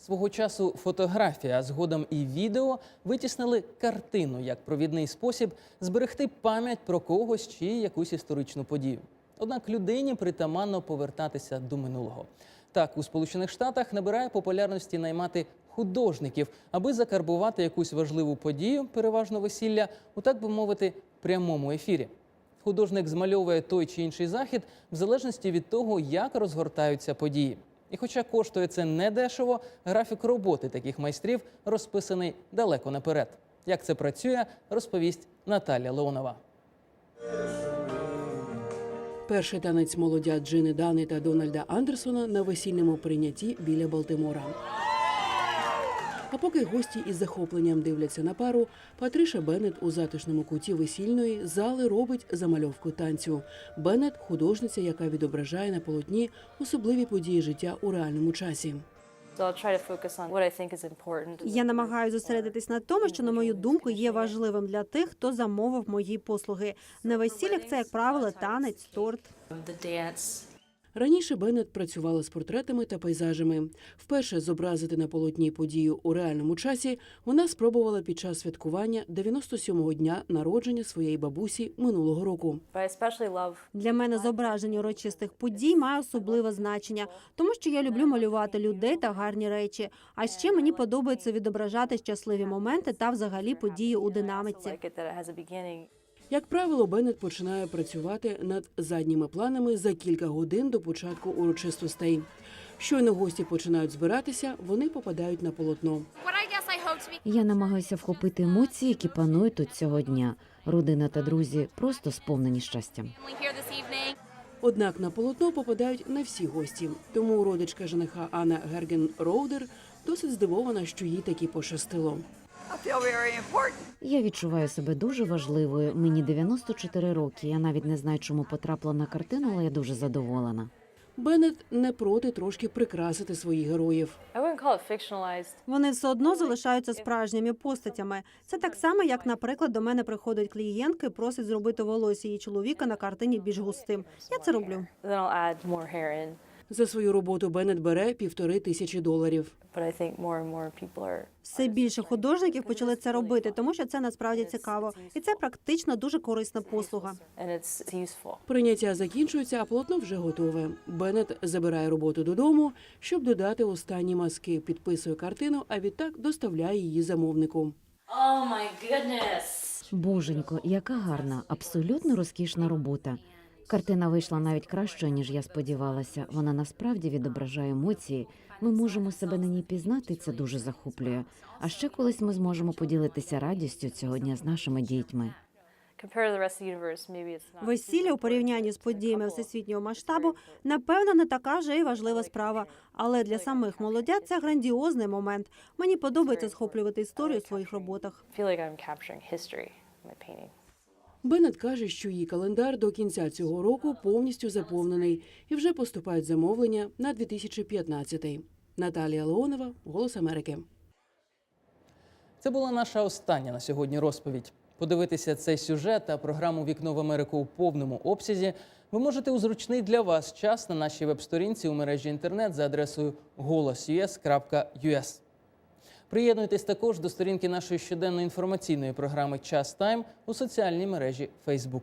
Свого часу фотографія, а згодом і відео витіснили картину як провідний спосіб зберегти пам'ять про когось чи якусь історичну подію. Однак людині притаманно повертатися до минулого. Так, у Сполучених Штатах набирає популярності наймати художників, аби закарбувати якусь важливу подію, переважно весілля, у так би мовити, прямому ефірі. Художник змальовує той чи інший захід в залежності від того, як розгортаються події. І хоча коштує це недешево, графік роботи таких майстрів розписаний далеко наперед. Як це працює, розповість Наталя Леонова. Перший танець молодя Джини Дани та Дональда Андерсона на весільному прийнятті біля Балтимора. А поки гості із захопленням дивляться на пару, Патриша Беннет у затишному куті весільної зали робить замальовку танцю. Беннет – художниця, яка відображає на полотні особливі події життя у реальному часі. Я намагаюся зосередитись на тому, що на мою думку є важливим для тих, хто замовив мої послуги. На весіллях це, як правило, танець, торт. Раніше Беннет працювала з портретами та пейзажами. Вперше зобразити на полотні подію у реальному часі вона спробувала під час святкування 97-го дня народження своєї бабусі минулого року. Для мене зображення урочистих подій має особливе значення, тому що я люблю малювати людей та гарні речі. А ще мені подобається відображати щасливі моменти та взагалі події у I Як правило, Беннет починає працювати над задніми планами за кілька годин до початку урочистостей. Щойно гості починають збиратися, вони попадають на полотно. Я намагаюся вхопити емоції, які панують тут цього дня. Родина та друзі просто сповнені щастям. Однак на полотно попадають не всі гості. Тому родичка жениха Анна Герген Роудер досить здивована, що їй таки пощастило. Я відчуваю себе дуже важливою. Мені 94 роки. Я навіть не знаю, чому потрапила на картину, але я дуже задоволена. Беннет не проти трошки прикрасити своїх героїв. Вони все одно залишаються справжніми постатями. Це так само, як, наприклад, до мене приходить клієнтка і просить зробити волосся її чоловіка на картині більш густим. Я це роблю. За свою роботу Беннет бере півтори тисячі доларів. Все більше художників почали це робити, тому що це насправді цікаво, і це практично дуже корисна послуга. Прийняття закінчується, а полотно вже готове. Беннет забирає роботу додому, щоб додати останні маски, підписує картину, а відтак доставляє її замовнику. Oh. Боженько, яка гарна, абсолютно розкішна робота. Картина вийшла навіть кращою, ніж я сподівалася. Вона насправді відображає емоції. Ми можемо себе на ній пізнати. Це дуже захоплює. А ще колись ми зможемо поділитися радістю цього дня з нашими дітьми. Весілля у порівнянні з подіями всесвітнього масштабу, напевно, не така вже і важлива справа. Але для самих молодят це грандіозний момент. Мені подобається схоплювати історію у своїх роботах. Беннет каже, що її календар до кінця цього року повністю заповнений і вже поступають замовлення на 2015-й. Наталія Леонова, Голос Америки. Це була наша остання на сьогодні розповідь. Подивитися цей сюжет та програму Вікно в Америку у повному обсязі ви можете у зручний для вас час на нашій веб-сторінці у мережі інтернет за адресою голос.us.us. Приєднуйтесь також до сторінки нашої щоденної інформаційної програми Час Тайм у соціальній мережі Facebook.